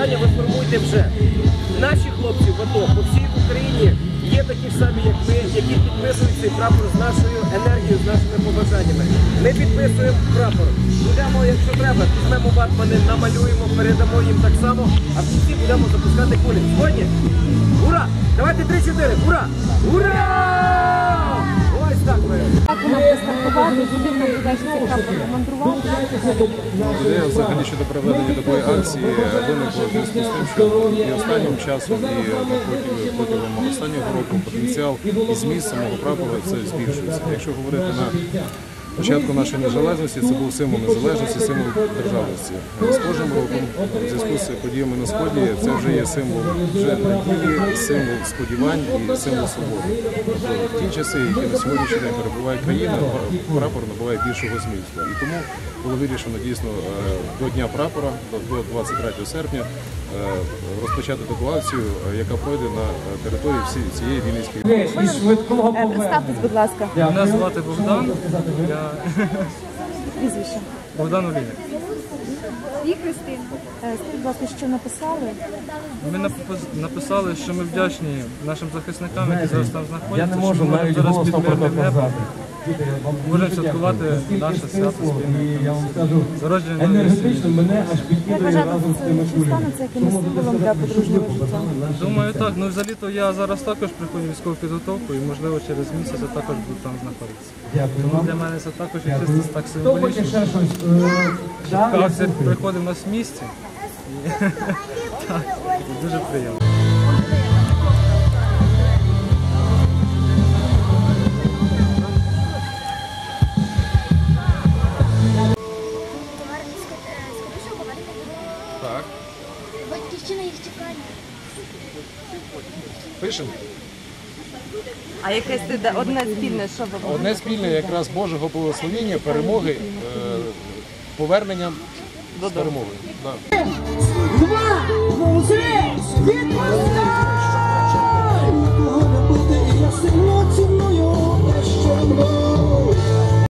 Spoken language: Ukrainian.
бажання ви формуйте вже. Наші хлопці в АТО по всій Україні є такі ж самі, як ми, які підписують цей прапор з нашою енергією, з нашими побажаннями. Ми підписуємо прапор. Будемо, якщо треба, візьмемо ватмани, намалюємо, передамо їм так само, а в кінці будемо запускати кулі. Згодні? Ура! Давайте три-чотири! Ура! Ура! Ось так ми. Буде цей прапор командрувати? Ідея взагалі щодо проведення такої акції виникла в зв'язку з тим, що і останнім часом, і протягом- протягом останнього року потенціал і зміст самого прапора це збільшується. Якщо говорити на початку нашої незалежності, це був символ незалежності, символ державності. З кожним роком, в зв'язку з подіями на сході, це вже є символ вже надії, символ сподівань і символ свободи. Тобто в ті часи, які на сьогоднішній день перебуває країна, прапор набуває більшого змісту. І тому було вирішено дійсно е, до Дня прапора, до до 23 серпня, е, розпочати таку акцію, е, яка пройде на території всі- цієї Вінницької. Представтесь, будь ласка, Мене звати Богдан, я прізвище. Богдан Олійник. І Христина. Скажіть, будь ласка, що написали? Ми напис- написали, що ми вдячні нашим захисникам, які зараз там знаходяться. Я не можу що ми навіть зараз голосно під про мирним це небом Будемо святкувати наше свято. І Зародження енергетично мене аж підкидає разом з тими кулями. це якимось символом для подружнього життя? Думаю, так. Ну взагалі-то я зараз також приходжу в військову підготовку і можливо через місяць я також буду там знаходитися. Дякую для мене це також Дякую. чисто так Хто хоче символічно. ще щось? Е, да, я Акція слухаю. приходить в нас в місті. І, і дуже приємно. Так, Батьківщина їх чекає. пишемо. А якесь ти одне спільне, що ви Одне спільне якраз Божого благословення, перемоги, е, повернення з перемогою. Да. Два!